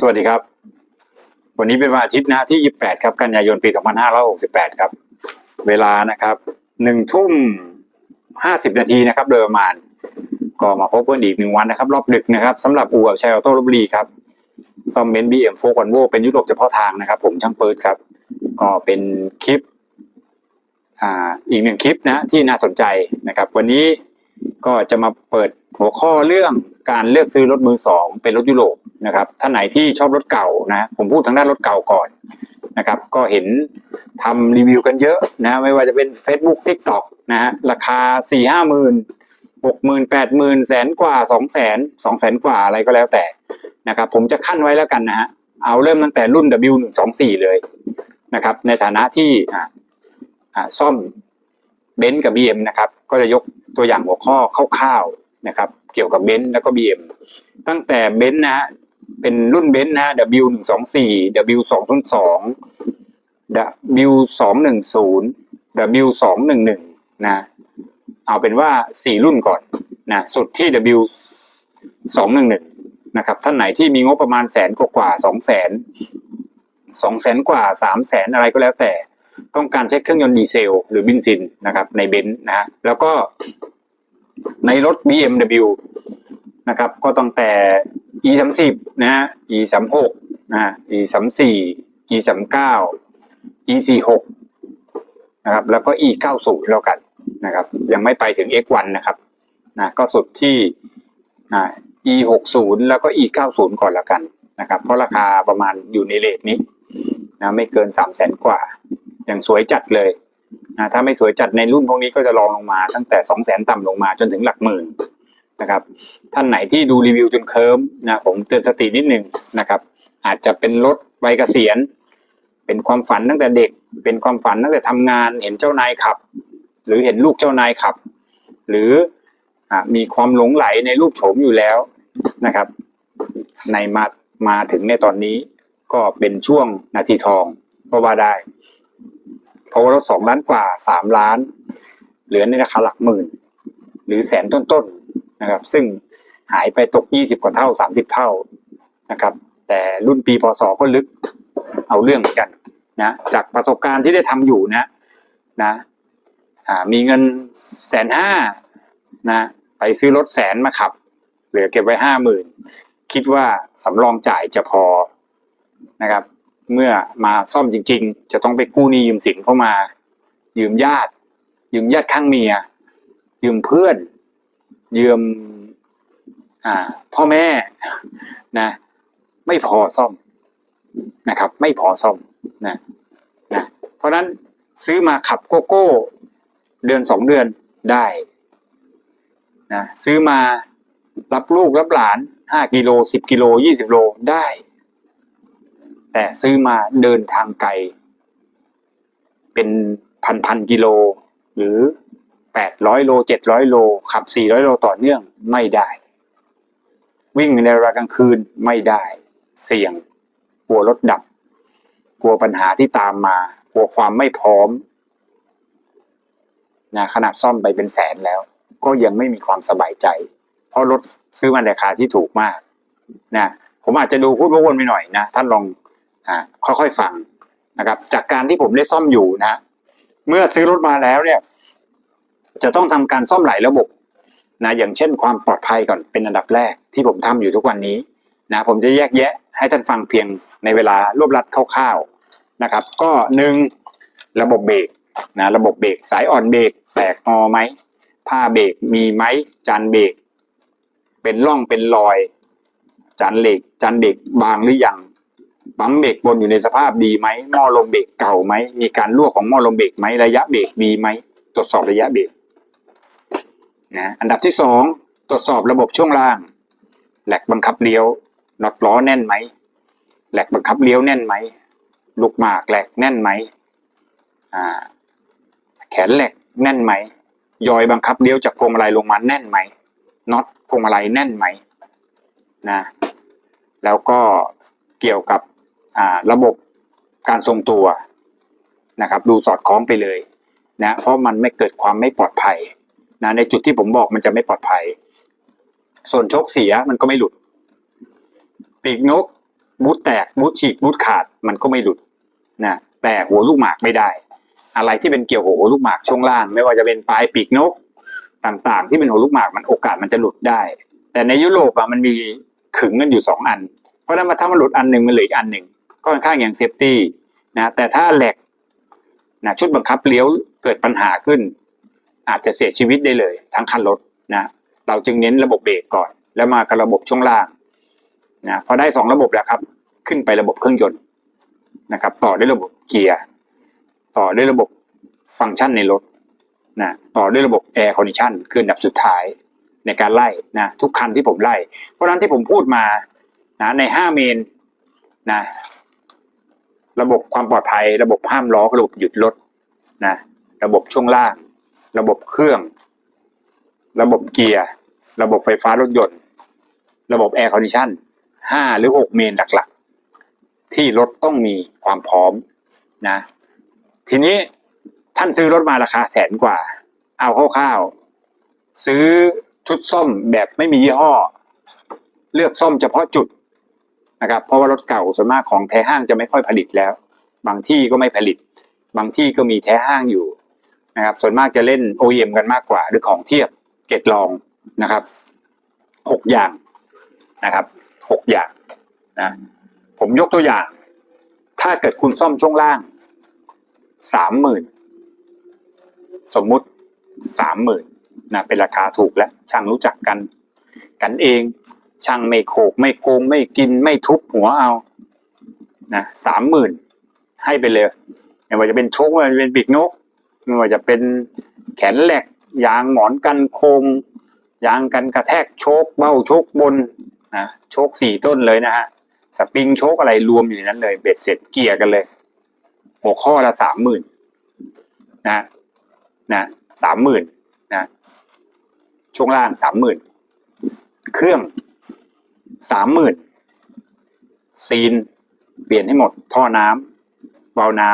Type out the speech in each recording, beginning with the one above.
สวัสดีครับ วันนี้เป็นวันอาทิตย์นะที่ 28 ครับ กันยายน ปี 2568 ครับ เวลานะครับหนึ่งทุ่มห้าสิบนาทีนะครับ โดยประมาณ ก็มาพบกันอีกหนึ่งวันนะครับ รอบดึกนะครับสำหรับอู่กับชัยออโต้ลบบุรีครับ ซอมเบนบีเอ็มโฟกันโวเป็นยุโรปเฉพาะทางนะครับ ผมช่างเปิดครับ ก็เป็นคลิป อ่า อีกหนึ่งคลิปนะที่น่าสนใจนะครับ วันนี้ก็จะมาเปิดหัวข้อเรื่องการเลือกซื้อรถมือสองเป็นรถยุโรป นะครับท่านไหนที่ชอบรถเก่านะผมพูดทางด้านรถเก่าก่อนนะครับก็เห็นทำรีวิวกันเยอะนะไม่ว่าจะเป็น Facebook TikTok นะฮะราคาสี่ห้าหมื่นหกหมื่นแปดหมื่นแสนกว่าสองแสนสองแสนกว่าอะไรก็แล้วแต่นะครับผมจะขั้นไว้แล้วกันนะฮะเอาเริ่มตั้งแต่รุ่น W หนึ่งสองสี่เลยนะครับในฐานะที่อ่าอ่าซ่อมเบนซ์กับ BM นะครับก็จะยกตัวอย่างหัวข้อคร่าวๆนะครับเกี่ยวกับเบนซ์แล้วก็ BM ตั้งแต่เบนซ์นะฮะ เป็นรุ่นเบนซ์นะฮะ W หนึ่งสองสี่ W สองศูนย์สอง W สองหนึ่งศูนย์ W สองหนึ่งหนึ่งนะ เอาเป็นว่าสี่รุ่นก่อนนะ สุดที่ W สองหนึ่งหนึ่งนะครับท่านไหนที่มีงบประมาณแสนกว่าสองแสนสองแสนกว่าสามแสนอะไรก็แล้วแต่ ต้องการใช้เครื่องยนต์ดีเซล หรือบินซินนะครับในเบนซ์นะฮะแล้วก็ในรถ BMW นะครับก็ตั้งแต่ e สามสิบนะฮะ e สามหกนะฮะ e สามสี่ e สามเก้า e สี่หกนะครับ แล้วก็ e เก้าศูนย์แล้วกันนะครับ ยังไม่ไปถึง x1 นะครับนะก็สุดที่อ่า e หกศูนย์แล้วก็ e เก้าศูนย์ก่อนแล้วกันนะครับ เพราะราคาประมาณอยู่ในเลทนี้นะไม่เกินสามแสนกว่า อย่างสวยจัดเลยนะถ้าไม่สวยจัดในรุ่นพวกนี้ก็จะรองลงมาตั้งแต่สองแสนต่ำลงมาจนถึงหลักหมื่น นะครับ ท่านไหนที่ดูรีวิวจนเคิร์มนะผมเตือนสตินิดหนึ่งนะครับ อาจจะเป็นรถวัยเกษียณ เป็นความฝันตั้งแต่เด็ก เป็นความฝันตั้งแต่ทำงาน เห็นเจ้านายขับ หรือเห็นลูกเจ้านายขับ หรืออมีความหลงไหลในรูปโฉมอยู่แล้วนะครับ ในมามาถึงในตอนนี้ก็เป็นช่วงนาทีทองก็ว่าได้เพราะว่ารถสองล้านกว่าสามล้าน เหลือในราคาหลักหมื่น หรือแสนต้นๆ นะครับ ซึ่งหายไปตกยี่สิบกว่าเท่าสามสิบเท่านะครับ แต่รุ่นปีพศก็ลึกเอาเรื่องเหมือนกันนะจากประสบการณ์ที่ได้ทำอยู่นะนะมีเงินแสนห้านะไปซื้อรถแสนมาขับ เหลือเก็บไว้ห้าหมื่นคิดว่าสำรองจ่ายจะพอนะครับ เมื่อมาซ่อมจริง ๆ จะต้องไปกู้หนี้ยืมสินเข้ามา ยืมญาติ ยืมญาติข้างเมีย ยืมเพื่อน ยืมอ่าพ่อแม่นะ ไม่พอซ่อมนะครับ ไม่พอซ่อมนะนะเพราะฉะนั้นซื้อมาขับโกโก้ เดือนสองเดือนได้นะซื้อมารับลูกรับหลานห้ากิโลสิบกิโลยี่สิบโลได้ แต่ซื้อมาเดินทางไกล เป็นพันพันกิโล หรือ แปดร้อยโลเจ็ดร้อยโล ขับสี่ร้อยโลต่อเนื่องไม่ได้ วิ่งในเวลากลางคืนไม่ได้ เสี่ยง กลัวรถดับ กลัวปัญหาที่ตามมา กลัวความไม่พร้อมนะขนาดซ่อมไปเป็นแสนแล้ว ก็ยังไม่มีความสบายใจ เพราะรถซื้อมาในราคาที่ถูกมากนะผมอาจจะดูพูดวนไปหน่อยนะท่านลองอค่อยๆฟังนะครับ จากการที่ผมได้ซ่อมอยู่นะ เมื่อซื้อรถมาแล้วเนี่ย จะต้องทำการซ่อมหลายระบบนะอย่างเช่นความปลอดภัยก่อนเป็นอันดับแรกที่ผมทำอยู่ทุกวันนี้นะผมจะแยกแยะให้ท่านฟังเพียงในเวลารวบรัดคร่าวๆนะครับ ก็หนึ่งระบบเบรกนะระบบเบรกสายอ่อนเบรกแตกงอไหมผ้าเบรกมีไหมจานเบรกเป็นร่องเป็นรอย จานเหล็กจานเบรกบางหรือยังปั๊มเบรกบนอยู่ในสภาพดีไหมหม้อลมเบรกเก่าไหมมีการรั่วของหม้อลมเบรกไหมระยะเบรกดีไหมตรวจสอบระยะเบรก นะอันดับที่สองตรวจสอบระบบช่วงล่าง แหลกบังคับเลี้ยวน็อตล้อแน่นไหมแหลกบังคับเลี้ยวแน่นไหมลูกหมากแหลกแน่นไหมอ่าแขนแหลกแน่นไหมยอยบังคับเลี้ยวจากพวงมาลัยลงมาแน่นไหมน็อตพวงมาลัยแน่นไหมนะแล้วก็เกี่ยวกับระบบการทรงตัวนะครับ ดูสอดคล้องไปเลยนะเพราะมันไม่เกิดความไม่ปลอดภัย นะในจุดที่ผมบอกมันจะไม่ปลอดภัย ส่วนโชคเสียมันก็ไม่หลุด ปีกนกบูทแตกบูทฉีกบูทขาดมันก็ไม่หลุดนะแต่หัวลูกหมากไม่ได้ อะไรที่เป็นเกี่ยวกับหัวลูกหมากช่วงล่าง ไม่ว่าจะเป็นปลายปีกนกต่างๆ ที่เป็นหัวลูกหมากมันโอกาสมันจะหลุดได้ แต่ในยุโรปอะมันมีขึงกันอยู่สองอัน เพราะนั้นถ้ามันหลุดอันหนึ่งมันเหลืออีกอันหนึ่งก็ค่อนข้างอย่างเซฟตี้นะแต่ถ้าแหลกนะชุดบังคับเลี้ยวเกิดปัญหาขึ้น อาจจะเสียชีวิตได้เลยทั้งคันรถนะเราจึงเน้นระบบเบรกก่อน แล้วมากับระบบช่วงล่างนะพอได้สองระบบแล้วครับ ขึ้นไประบบเครื่องยนต์นะครับ ต่อด้วยระบบเกียร์ต่อด้วยระบบฟังก์ชันในรถนะต่อด้วยระบบแอร์คอนดิชันคืออันดับสุดท้ายในการไล่นะทุกคันที่ผมไล่ เพราะฉะนั้นที่ผมพูดมานะในห้าเมนนะระบบความปลอดภัย ระบบห้ามล้อระบบหยุดรถนะระบบช่วงล่าง ระบบเครื่อง ระบบเกียร์ ระบบไฟฟ้ารถยนต์ ระบบแอร์คอนดิชันห้าหรือหกเมนหลักๆ ที่รถต้องมีความพร้อมนะ ทีนี้ท่านซื้อรถมาราคาแสนกว่า เอาคร่าวๆซื้อชุดซ่อมแบบไม่มียี่ห้อ เลือกซ่อมเฉพาะจุดนะครับ เพราะว่ารถเก่าส่วนมากของแท้ห้างจะไม่ค่อยผลิตแล้ว บางที่ก็ไม่ผลิต บางที่ก็มีแท้ห้างอยู่ นะครับส่วนมากจะเล่น OEM กันมากกว่า หรือของเทียบเกตลองนะครับหกอย่างนะครับหกอย่างนะผมยกตัวอย่าง ถ้าเกิดคุณซ่อมช่วงล่างสามหมื่นสมมุติสามหมื่นนะเป็นราคาถูกแล้วช่างรู้จักกัน กันเอง ช่างไม่โขกไม่โกงไม่กินไม่ทุบหัวเอานะสามหมื่นให้ไปเลยไม่ว่าจะเป็นโชคไม่ว่าจะเป็นปีกนก ไม่ว่าจะเป็นแขนแหลกยางหมอนกันโคงยางกันกระแทกโชคเบ้าโชคบนนะโชคสี่ต้นเลยนะฮะสปริงโชคอะไรรวมอยู่ในนั้นเลยเบ็ดเสร็จเกียร์กันเลยหัวข้อละสามหมื่นนะนะสามหมื่นนะช่วงล่างสามหมื่นเครื่องสามหมื่นซีน เปลี่ยนให้หมด ท่อน้ำเบาน้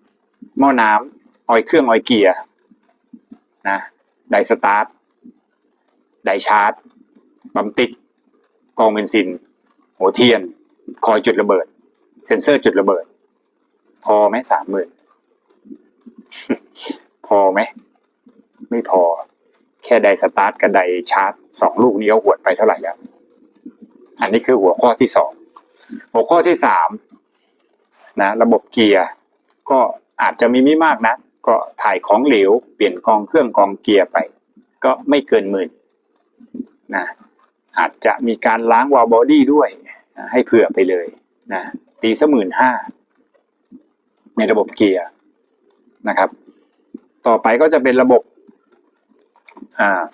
ำหม้อน้ำ ออยเครื่องออยเกียร์นะไดสตาร์ทไดชาร์จบัมติกกองเบนซิน หัวเทียน คอยจุดระเบิด เซ็นเซอร์จุดระเบิด พอไหมสามหมื่นพอไหม ไม่พอ แค่ไดสตาร์ทกับไดชาร์จสองลูกนี้เอาหวดไปเท่าไหร่แล้ว อันนี้คือหัวข้อที่สอง หัวข้อที่สามนะ ระบบเกียร์ก็อาจจะมีไม่มากนะ ก็ถ่ายของเหลว เปลี่ยนกองเครื่องกองเกียร์ไป ก็ไม่เกินหมื่นนะอาจจะมีการล้างวาล์บอดี้ด้วยให้เผื่อไปเลยนะตีสมื่นห้าในระบบเกียร์นะครับ ต่อไปก็จะเป็นระบบ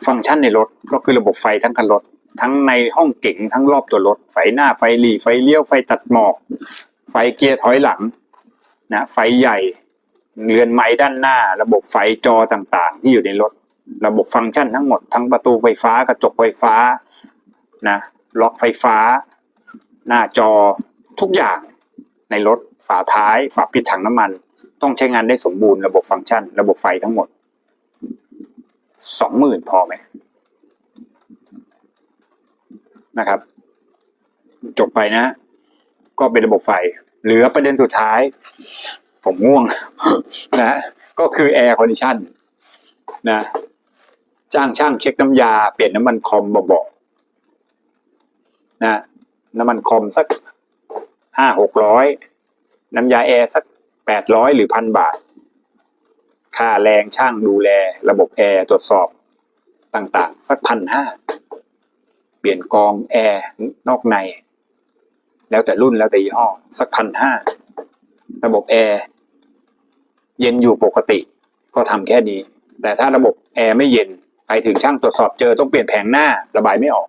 ฟังก์ชันในรถก็คือระบบไฟทั้งคันรถ ทั้งในห้องเก๋งทั้งรอบตัวรถ ไฟหน้าไฟหลีไฟเลี้ยวไฟตัดหมอก ไฟเกียร์ถอยหลังนะไฟใหญ่ เรือนไม้ด้านหน้า ระบบไฟจอต่างๆ ที่อยู่ในรถ ระบบฟังก์ชันทั้งหมด ทั้งประตูไฟฟ้ากระจกไฟฟ้านะล็อกไฟฟ้า หน้าจอทุกอย่างในรถฝาท้าย ฝาปิดถังน้ำมัน ต้องใช้งานได้สมบูรณ์ระบบฟังก์ชัน ระบบไฟทั้งหมดสองหมื่นพอไหมนะครับ จบไปนะ ก็เป็นระบบไฟ เหลือประเด็นสุดท้าย ผมง่วงนะก็คือแอร์คอนดิชันนะจ้างช่างเช็คน้ำยา เปลี่ยนน้ำมันคอมเบาๆนะน้ำมันคอมสักห้าหกร้อยน้ำยาแอร์สักแปดร้อยหรือพันบาท ค่าแรงช่างดูแล ระบบแอร์ตรวจสอบต่างๆ สักพันห้าเปลี่ยนกองแอร์นอกใน แล้วแต่รุ่นแล้วแต่ยี่ห้อ สักพันห้า ระบบแอร์เย็นอยู่ปกติ ก็ทำแค่นี้ แต่ถ้าระบบแอร์ไม่เย็นไปถึงช่างตรวจสอบเจอต้องเปลี่ยนแผงหน้าระบายไม่ออก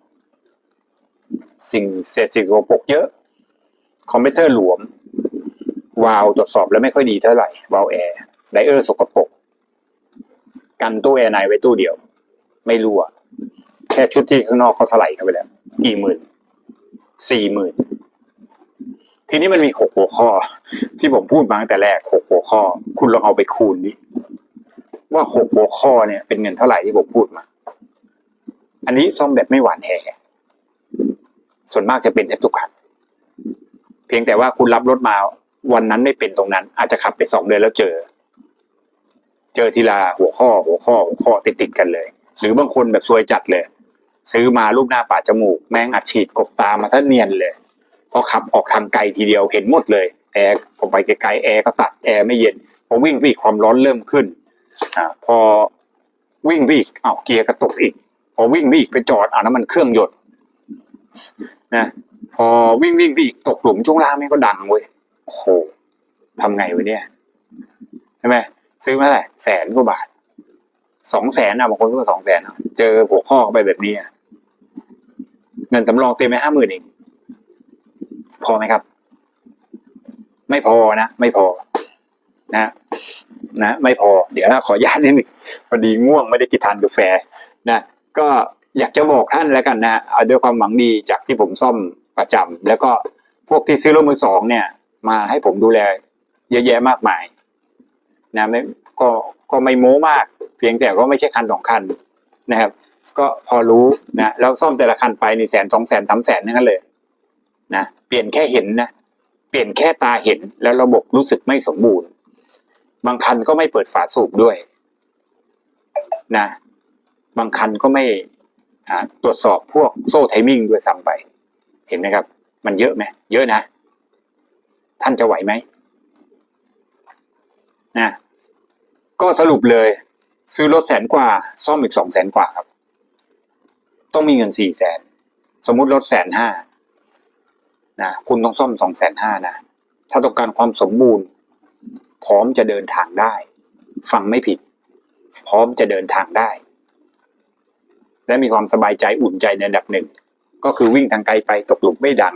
สิ่งเศษสิ่งสกปรกเยอะ คอมเพรสเซอร์หลวม วาล์วตรวจสอบแล้วไม่ค่อยดีเท่าไหร่ วาล์วแอร์ไดเออร์สกปรกกันตู้แอร์ในไว้ตู้เดียว ไม่รั่วแค่ชุดที่ข้างนอกเขาเท่าไหร่เข้าไปแล้วกี่หมื่นสี่หมื่น ทีนี้มันมีหกหัวข้อ ที่ผมพูดมาตั้งแต่แรกหกหัวข้อ คุณลองเอาไปคูณดิว่าหกหัวข้อเนี่ยเป็นเงินเท่าไหร่ที่ผมพูดมา อันนี้ซ่อมแบบไม่หวานแหส่วนมากจะเป็นแทบทุกคันเพียงแต่ว่าคุณรับรถมาวันนั้นไม่เป็นตรงนั้น อาจจะขับไปสองเดือนแล้วเจอ เจอทีละหัวข้อ หัวข้อ หัวข้อติดติดกันเลย หรือบางคนแบบซวยจัดเลย ซื้อมารูปหน้าป่าจมูก แม่งอัดฉีดกบตามาซะเนียนเลย พอขับออกทางไกลทีเดียวเห็นหมดเลยแอร์ผมไปไกลๆแอร์ก็ตัดแอร์ไม่เย็นพอวิ่งไปอีกความร้อนเริ่มขึ้นอ่าพอวิ่งไปอีกอ้าวเกียร์กระตุกอีก พอวิ่งไปอีกไปจอดอ่าน้ำมันเครื่องหยดนะพอวิ่งวิ่งไปอีกตกหลุมช่วงล่างแม่งก็ดังเว้ยโอ้โหทำไงวะเนี่ยใช่ไหมซื้อมาเท่าไหร่แสนกว่าบาทสองแสนอะบางคนก็สองแสนอะเจอหัวข้อเข้าไปแบบนี้อะเงินสำรองเต็มไปห้าหมื่นเอง พอไหมครับ ไม่พอนะไม่พอ นะ นะ ไม่พอ เดี๋ยวนะขออนุญาตนิดหนึ่งพอดีง่วงไม่ได้กินทานกาแฟ นะก็อยากจะบอกท่านแล้วกันนะเอาด้วยความหวังดีจากที่ผมซ่อมประจำแล้วก็พวกที่ซื้อรถมือสองเนี่ย มาให้ผมดูแล เยอะแยะมากมาย นะไม่ก็ก็ไม่โม้มาก เพียงแต่ก็ไม่ใช่คันสองคันนะครับ ก็พอรู้นะแล้วซ่อมแต่ละคันไปนี่แสนสองแสนสามแสนนั่นเลย นะเปลี่ยนแค่เห็นนะเปลี่ยนแค่ตาเห็นแล้วระบบรู้สึกไม่สมบูรณ์ บางคันก็ไม่เปิดฝาสูบด้วยนะบางคันก็ไม่ตรวจสอบพวกโซ่ไทมิ่งด้วยซ้ำไป เห็นไหมครับ มันเยอะไหมเยอะนะ ท่านจะไหวไหมนะก็สรุปเลย ซื้อรถแสนกว่า ซ่อมอีกสองแสนกว่าครับ ต้องมีเงินสี่แสน สมมุติรถแสนห้า นะคุณต้องซ่อมสองแสนห้านะ ถ้าต้องการความสมบูรณ์ พร้อมจะเดินทางได้ ฟังไม่ผิด พร้อมจะเดินทางได้ และมีความสบายใจอุ่นใจในระดับหนึ่ง ก็คือวิ่งทางไกลไปตกหลุมไม่ดัง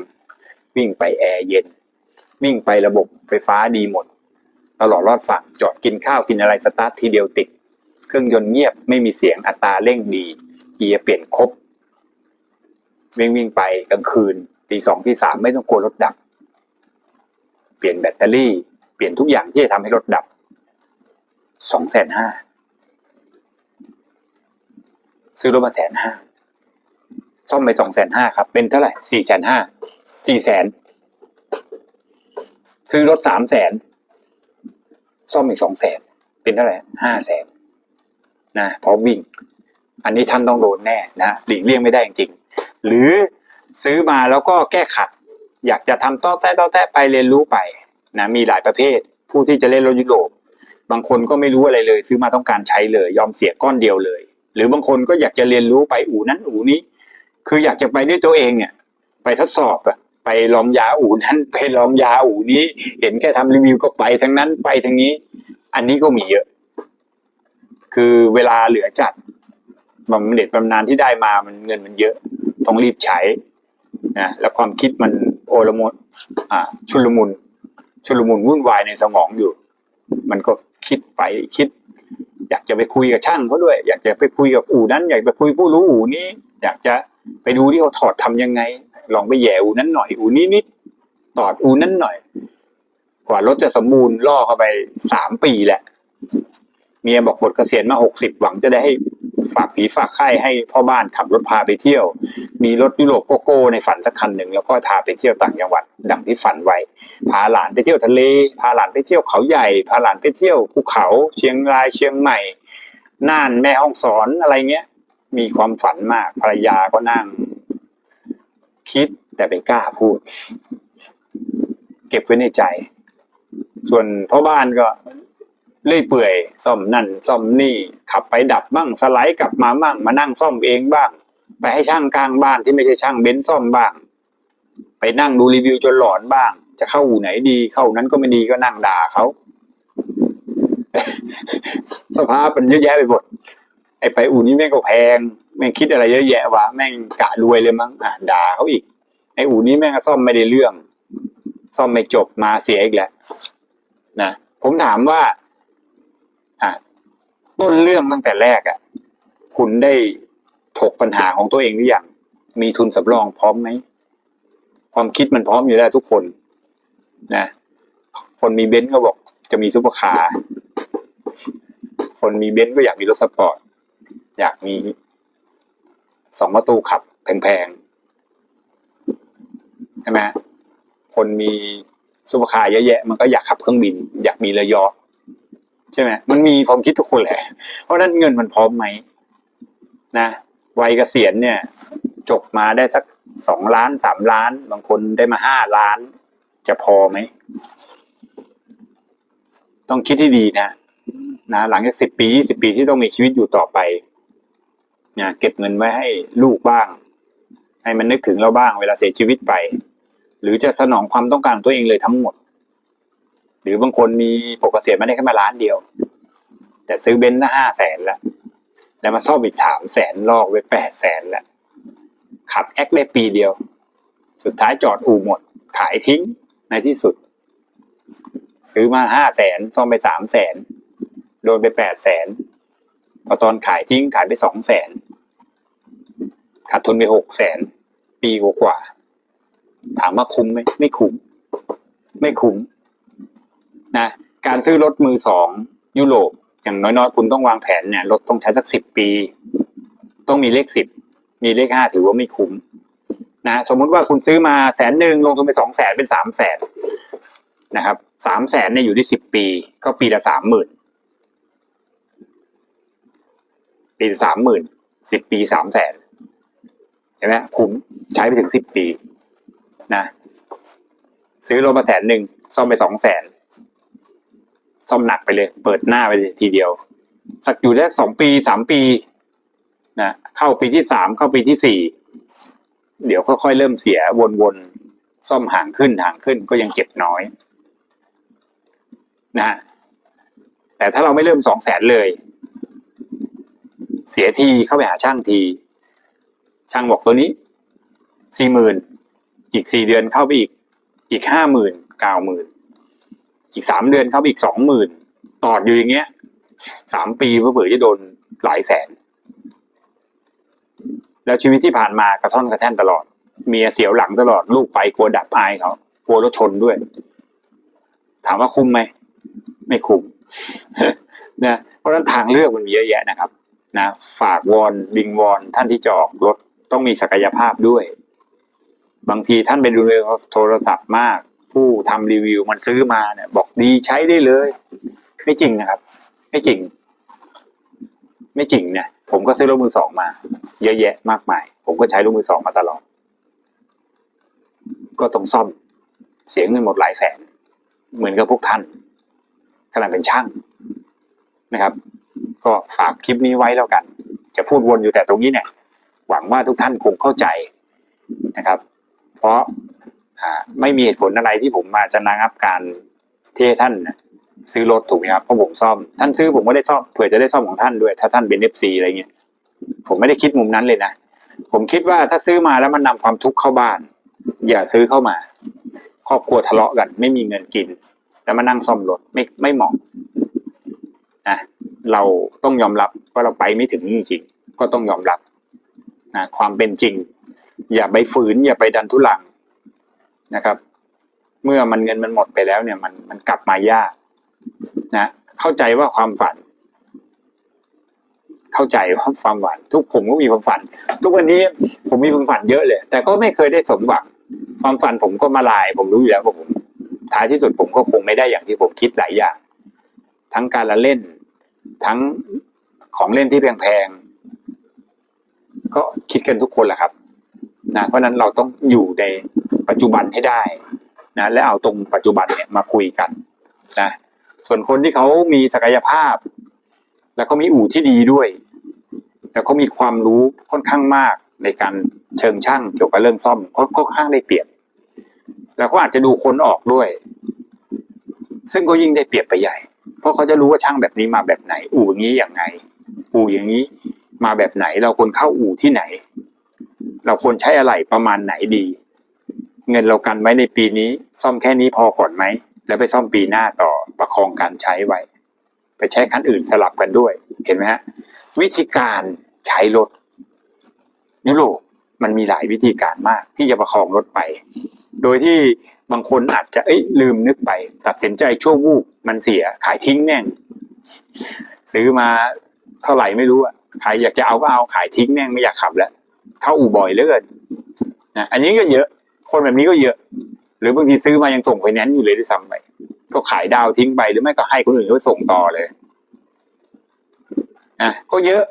วิ่งไปแอร์เย็น วิ่งไประบบไฟฟ้าดีหมด ตลอดรอดฝั่งจอดกินข้าวกินอะไรสตาร์ททีเดียวติด เครื่องยนต์เงียบไม่มีเสียงอัตราเร่งดี เกียร์เปลี่ยนครบวิ่งวิ่งไปกลางคืน ตีสองตีสามไม่ต้องกลัวรถดับ เปลี่ยนแบตเตอรี่ เปลี่ยนทุกอย่างที่จะทำให้รถดับสองแสนห้าซื้อรถมาแสนห้าซ่อมไปสองแสนห้าครับ เป็นเท่าไหร่สี่แสนห้าสี่แสนซื้อรถสามแสนซ่อมอีกสองแสนเป็นเท่าไหร่ห้าแสนนะเพราะวิ่ง อันนี้ท่านต้องโดนแน่นะหลีกเลี่ยงไม่ได้จริงๆหรือ ซื้อมาแล้วก็แก้ขัด อยากจะทำต้อแต้ต้อแต้ไปเรียนรู้ไปนะมีหลายประเภท ผู้ที่จะเล่นรถยุโรปบางคนก็ไม่รู้อะไรเลย ซื้อมาต้องการใช้เลย ยอมเสียก้อนเดียวเลย หรือบางคนก็อยากจะเรียนรู้ไปอู่นั้นอู่นี้ คืออยากจะไปด้วยตัวเองเนี่ยไปทดสอบอะไปลองยาอู่นั้นไปลองยาอู่นี้ เห็นแค่ทำรีวิวก็ไปทั้งนั้นไปทั้งนี้ อันนี้ก็มีเยอะ คือเวลาเหลือจัดบำเหน็จบำนาญที่ได้มามันเงินมันเยอะ ต้องรีบใช้ นะแล้วความคิดมันโอลมุนอ่าชุลมุน ชุลมุนวุ่นวายในสมองอยู่ มันก็คิดไปคิด อยากจะไปคุยกับช่างเขาด้วย อยากจะไปคุยกับอู่นั้น อยากไปคุยผู้รู้อู่นี้ อยากจะไปดูที่เขาถอดทำยังไง ลองไปแย่อู่นั้นหน่อยอู่นี้นิดตอดอู่นั้นหน่อย กว่ารถจะสมบูรณ์ล่อเข้าไปสามปีแหละเมียบอกบทเกษียณมาหกสิบหวังจะได้ให้ ฝากผีฝากไข้ให้พ่อบ้านขับรถพาไปเที่ยว มีรถยุโรปโกโก้ในฝันสักคันหนึ่งแล้วก็พาไปเที่ยวต่างจังหวัดดังที่ฝันไว้ พาหลานไปเที่ยวทะเล พาหลานไปเที่ยวเขาใหญ่ พาหลานไปเที่ยวภูเขาเชียงรายเชียงใหม่ น่านแม่ฮ่องสอนอะไรเงี้ย มีความฝันมากภรรยาก็นั่ง คิดแต่ไม่กล้าพูด เก็บไว้ในใจ ส่วนพ่อบ้านก็ เลื่อยเปื่อยซ่อมนั่นซ่อมนี่ขับไปดับบ้างสไลด์กลับมาบ้างมานั่งซ่อมเองบ้าง ไปให้ช่างกลางบ้านที่ไม่ใช่ช่างเบนซ์ซ่อมบ้าง ไปนั่งดูรีวิวจนหลอนบ้าง จะเข้าอู่ไหนดีเข้านั้นก็ไม่ดีก็นั่งด่าเขาสภาพมันเยอะแยะไปหมดไอไปอู่นี้แม่งก็แพงแม่งคิดอะไรเยอะแยะวะแม่งกะรวยเลยมั้งอะด่าเขาอีกไออู่นี้แม่งก็ซ่อมไม่ได้เรื่อง ซ่อมไม่จบมาเสียอีกแล้วนะผมถามว่า ต้นเรื่องตั้งแต่แรกอะ คุณได้ถกปัญหาของตัวเองหรือยังมีทุนสำรองพร้อมไหมความคิดมันพร้อมอยู่แล้วทุกคน นะ คนมีเบนซ์ก็บอกจะมีซุปเปอร์คาร์คนมีเบนซ์ก็อยากมีรถสปอร์ตอยากมีสองประตูขับแพงๆใช่ไหมคนมีซุปเปอร์คาร์เยอะแยะ มันก็อยากขับเครื่องบิน อยากมีเรือยอ ใช่ไหมมันมีความคิดทุกคนแหละ เพราะนั้นเงินมันพร้อมไหมนะวัยเกษียณเนี่ยจบมาได้สักสองล้านสามล้าน บางคนได้มาห้าล้าน จะพอไหม ต้องคิดให้ดีนะนะหลังจากสิบปียี่สิบปีที่ต้องมีชีวิตอยู่ต่อไปนะเก็บเงินไว้ให้ลูกบ้าง ให้มันนึกถึงเราบ้างเวลาเสียชีวิตไป หรือจะสนองความต้องการตัวเองเลยทั้งหมด หรือบางคนมีปกเกษียณม่ได้แค่มาล้านเดียว แต่ซื้อเบนซ์ละห้าแสนละแล้วมาซ่อมอีกสามแสนลอกไปแปดแสนละขับแอคได้ปีเดียว สุดท้ายจอดอู่หมด ขายทิ้งในที่สุด ซื้อมาห้าแสนซ่อมไปสามแสนโดนไปแปดแสนพอตอนขายทิ้งขายไปสองแสนขาดทุนไปหกแสนปีกว่า ถามว่าคุ้มไหมไม่คุ้ม ไม่คุ้ม นะ การซื้อรถมือสองยุโรปอย่างน้อยๆ คุณต้องวางแผนเนี่ยรถต้องใช้สักสิบปี ต้องมีเลขสิบมีเลขห้าถือว่าไม่คุ้มนะสมมุติว่าคุณซื้อมาแสนหนึ่งลงทุนไปสองแสนเป็นสามแสนนะครับสามแสนเนี่ยอยู่ที่สิบปี ก็ปีละสามหมื่นปีละสามหมื่นสิบปีสามแสนเห็นไหมคุ้มใช้ไปถึงสิบปีนะซื้อรถมาแสนหนึ่งซ่อมไปสองแสน ซ่อมหนักไปเลย เปิดหน้าไปเลยทีเดียว สักอยู่ได้สองปีสามปีนะเข้าปีที่สามเข้าปีที่สี่เดี๋ยวค่อยๆเริ่มเสียวนๆซ่อมห่างขึ้นห่างขึ้นก็ยังเก็บน้อยนะฮะแต่ถ้าเราไม่เริ่มสองแสนเลย เสียทีเข้าไปหาช่างที ช่างบอกตัวนี้สี่หมื่นอีกสี่เดือนเข้าไปอีกอีกห้าหมื่นเก้าหมื่น อีกสามเดือนเข้าไปอีกสองหมื่นตอดอยู่อย่างเงี้ยสามปีเผื่อจะโดนหลายแสน แล้วชีวิตที่ผ่านมากระท่อนกระแท่นตลอด เมียเสียวหลังตลอดลูกไปกลัวดับอายเขากลัวรถชนด้วย ถามว่าคุ้มไหมไม่คุ้มนะเพราะฉะนั้นทางเลือกมันมีเยอะแยะนะครับนะฝากวอนบิงวอนท่านที่จะออกรถต้องมีศักยภาพด้วย บางทีท่านไปดูในโทรศัพท์มาก ผู้ทำรีวิวมันซื้อมาเนี่ย บอกดีใช้ได้เลย ไม่จริงนะครับ ไม่จริง ไม่จริงเนี่ย ผมก็ซื้อรถมือสองมา เยอะแยะมากมาย ผมก็ใช้รถมือสองมาตลอด ก็ต้องซ่อม เสียเงินหมดหลายแสน เหมือนกับพวกท่านขนาดเป็นช่างนะครับ ก็ฝากคลิปนี้ไว้แล้วกัน จะพูดวนอยู่แต่ตรงนี้เนี่ย หวังว่าทุกท่านคงเข้าใจนะครับ เพราะ ไม่มีเหตุผลอะไรที่ผมมาจะระงับการที่ให้ท่านซื้อรถถูกไหมครับเพราะผมซ่อมท่านซื้อผมก็ได้ซ่อมเผื่อจะได้ซ่อมของท่านด้วย ถ้าท่านเป็นเอฟซีอะไรเงี้ยผมไม่ได้คิดมุมนั้นเลยนะผมคิดว่าถ้าซื้อมาแล้วมันนำความทุกข์เข้าบ้าน อย่าซื้อเข้ามา ครอบครัวทะเลาะกัน ไม่มีเงินกิน แล้วมานั่งซ่อมรถไม่ไม่เหมาะนะเราต้องยอมรับว่าเราไปไม่ถึงจริงๆก็ต้องยอมรับนะความเป็นจริง อย่าไปฝืน อย่าไปดันทุลัง นะครับ เมื่อมันเงินมันหมดไปแล้วเนี่ยมันมันกลับมายากนะ เข้าใจว่าความฝัน เข้าใจว่าความฝัน ทุกผมก็มีความฝัน ทุกวันนี้ผมมีความฝันเยอะเลย แต่ก็ไม่เคยได้สมหวังความฝันผมก็มาลาย ผมรู้อยู่แล้วว่าผมท้ายที่สุดผมก็คงไม่ได้อย่างที่ผมคิดหลายอย่าง ทั้งการละเล่น ทั้งของเล่นที่แพงๆก็คิดกันทุกคนแหละครับ นะเพราะนั้นเราต้องอยู่ในปัจจุบันให้ได้นะและเอาตรงปัจจุบันเนี่ยมาคุยกันนะส่วนคนที่เขามีศักยภาพ แล้วเขามีอู่ที่ดีด้วย แล้วเขามีความรู้ค่อนข้างมากในการเชิงช่างเกี่ยวกับเรื่องซ่อมเขาค่อนข้างได้เปรียบ แล้วก็อาจจะดูคนออกด้วย ซึ่งก็ยิ่งได้เปรียบไปใหญ่ เพราะเขาจะรู้ว่าช่างแบบนี้มาแบบไหน อู่อย่างนี้อย่างไง อู่อย่างนี้มาแบบไหน เราควรเข้าอู่ที่ไหน เราควรใช้อะไรประมาณไหนดี เงินเรากันไว้ในปีนี้ ซ่อมแค่นี้พอก่อนไหม แล้วไปซ่อมปีหน้าต่อประคองการใช้ไว้ ไปใช้คันอื่นสลับกันด้วย เห็นไหมฮะวิธีการใช้รถยุโรปมันมีหลายวิธีการมากที่จะประคองรถไป โดยที่บางคนอาจจะเอ้ยลืมนึกไป ตัดสินใจชั่ววูบมันเสียขายทิ้งแม่งซื้อมาเท่าไหร่ไม่รู้อะใครอยากจะเอาก็เอาขายทิ้งแม่งไม่อยากขับแล้ว เข้าอู่บ่อยเหลือเกินนะอันนี้ก็เยอะ คนแบบนี้ก็เยอะ หรือบางทีซื้อมายังส่งไฟแนนซ์อยู่เลยด้วยซ้ำไปก็ขายดาวทิ้งไปหรือไม่ก็ให้คนอื่นเขาส่งต่อเลยนะก็เยอะ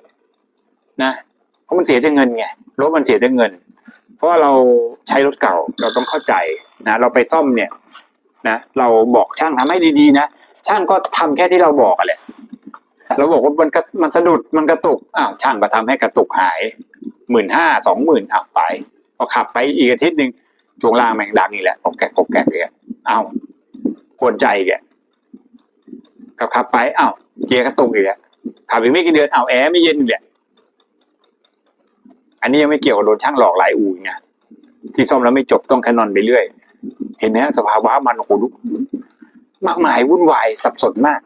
นะเพราะมันเสียแต่เงินไงรถมันเสียแต่เงิน เพราะว่าเราใช้รถเก่าเราต้องเข้าใจนะเราไปซ่อมเนี่ยนะเราบอกช่างทำให้ดีๆนะช่างก็ทำแค่ที่เราบอกอะแหละเราบอกว่ามันกระมันสะดุดมันกระตุกอ้าวช่างก็ทำให้กระตุกหาย หมื่นห้าสองหมื่นอ้าวไปพอขับไปอีกอาทิตย์หนึ่งช่วงล่างแม่งดังอีกแหละกอกแกกกอกแกกเลยอ้าวกวนใจแกขับขับไปอ้าวเกียร์กระตุกอีกแล้วขับอีกไม่กี่เดือนอ้าวแอร์ไม่เย็นอีกแหละอันนี้ยังไม่เกี่ยวกับโดนช่างหลอกหลายอู่ไงที่ซ่อมแล้วไม่จบต้องแคนนอนไปเรื่อย เห็นไหมฮะสภาวะมันโอ้โหลุกมากมายวุ่นวายสับสนมาก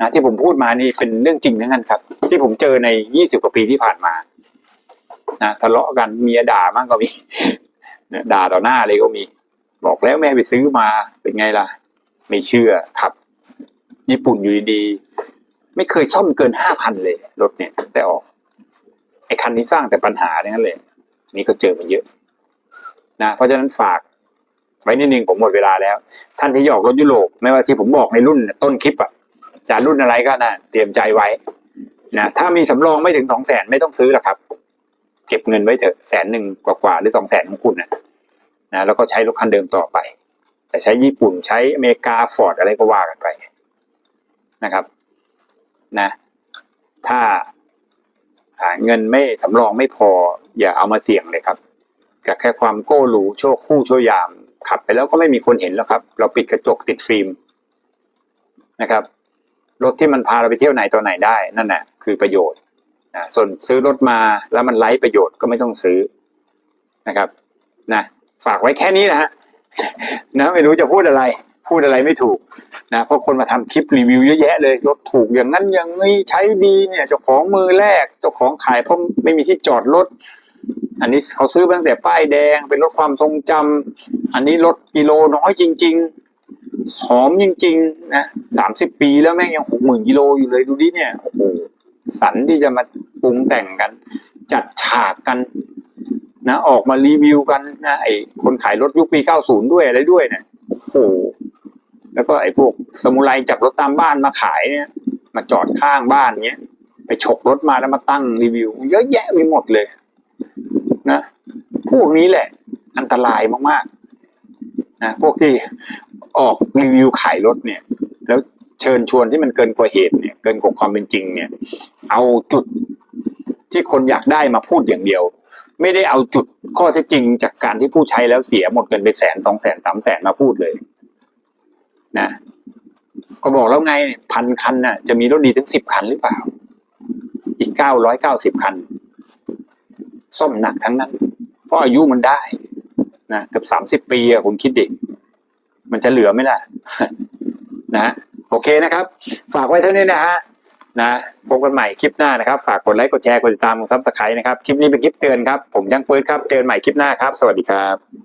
นะที่ผมพูดมานี่เป็นเรื่องจริงทั้งนั้นครับ ที่ผมเจอในยี่สิบกว่าปีที่ผ่านมา นะทะเลาะกันเมียด่ามั่งก็มีด่าต่อหน้าเลยก็มี บอกแล้วไม่ไปซื้อมาเป็นไงล่ะ ไม่เชื่อครับ ญี่ปุ่นอยู่ดีๆไม่เคยซ่อมเกินห้าพันเลย รถเนี่ย แต่ออกไอ้คันนี้สร้างแต่ปัญหาทั้งนั้นเลยนี่ก็เจอมาเยอะ นะ เพราะฉะนั้นฝาก ไว้นิดนึงผมหมดเวลาแล้ว ท่านที่หยอกรถยุโรปไม่ว่าที่ผมบอกในรุ่นต้นคลิปอะจะรุ่นอะไรก็นะเตรียมใจไว้นะถ้ามีสำรองไม่ถึงสองแสนไม่ต้องซื้อหรอกครับ เก็บเงินไว้เถอะแสนหนึ่งกว่าๆหรือสองแสนของคุณนะนะแล้วก็ใช้รถคันเดิมต่อไป จะใช้ญี่ปุ่นใช้อเมริกาฟอร์ดอะไรก็ว่ากันไปนะครับนะถ้าหาเงินไม่สำรองไม่พอ อย่าเอามาเสี่ยงเลยครับกับแค่ความโก้หรูโชคคู่โชยาม ขับไปแล้วก็ไม่มีคนเห็นแล้วครับ เราปิดกระจกติดฟิล์มนะครับรถที่มันพาเราไปเที่ยวไหนตัวไหนได้นั่นแหละคือประโยชน์ นะส่วนซื้อรถมาแล้วมันไร้ประโยชน์ก็ไม่ต้องซื้อนะครับนะฝากไว้แค่นี้นะฮะนะไม่รู้จะพูดอะไร พูดอะไรไม่ถูกนะเพราะคนมาทำคลิปรีวิวเยอะแยะเลยรถถูกอย่างนั้นอย่างนี้ใช้ดีเนี่ยเจ้าของมือแรกเจ้าของขายเพราะไม่มีที่จอดรถอันนี้เขาซื้อตั้งแต่ป้ายแดงเป็นรถความทรงจำอันนี้รถกิโลน้อยจริงๆหอมจริงๆนะสามสิบปีแล้วแม่งยังหกหมื่นกิโลอยู่เลยดูดิเนี่ยโอ้โห สันที่จะมาปรุงแต่งกัน จัดฉากกันนะออกมารีวิวกันนะไอ้คนขายรถยุคปีเก้าศูนย์ด้วยอะไรด้วยเนี่ยโอ้โหแล้วก็ไอ้พวกสมุไรจับรถตามบ้านมาขายเนี่ย มาจอดข้างบ้านเนี้ยไปฉกรถมาแล้วมาตั้งรีวิว เยอะแยะไปหมดเลย นะพวกนี้แหละ อันตรายมากๆนะพวกที่ออกรีวิวขายรถเนี่ย เชิญชวนที่มันเกินกว่าเหตุเนี่ยเกินกว่าความเป็นจริงเนี่ย เอาจุดที่คนอยากได้มาพูดอย่างเดียว ไม่ได้เอาจุดข้อเท็จจริง จากการที่ผู้ใช้แล้วเสียหมดเงินไปแสนสองแสนสามแสนมาพูดเลย นะก็บอกแล้วไงพันคันน่ะ จะมีรถดีถึงสิบคันหรือเปล่า อีกเก้าร้อยเก้าสิบคัน ซ่อมหนักทั้งนั้น เพราะอายุมันได้นะเกือบสามสิบปีอะคุณคิดดิ มันจะเหลือไหมล่ะ นะฮะ โอเคนะครับ ฝากไว้เท่านี้นะฮะนะพบกันใหม่คลิปหน้านะครับ ฝากกดไลค์กดแชร์กดติดตามกดซับสไครต์นะครับ คลิปนี้เป็นคลิปเตือนครับ ผมยังเปิดครับเจอกันใหม่คลิปหน้าครับ สวัสดีครับ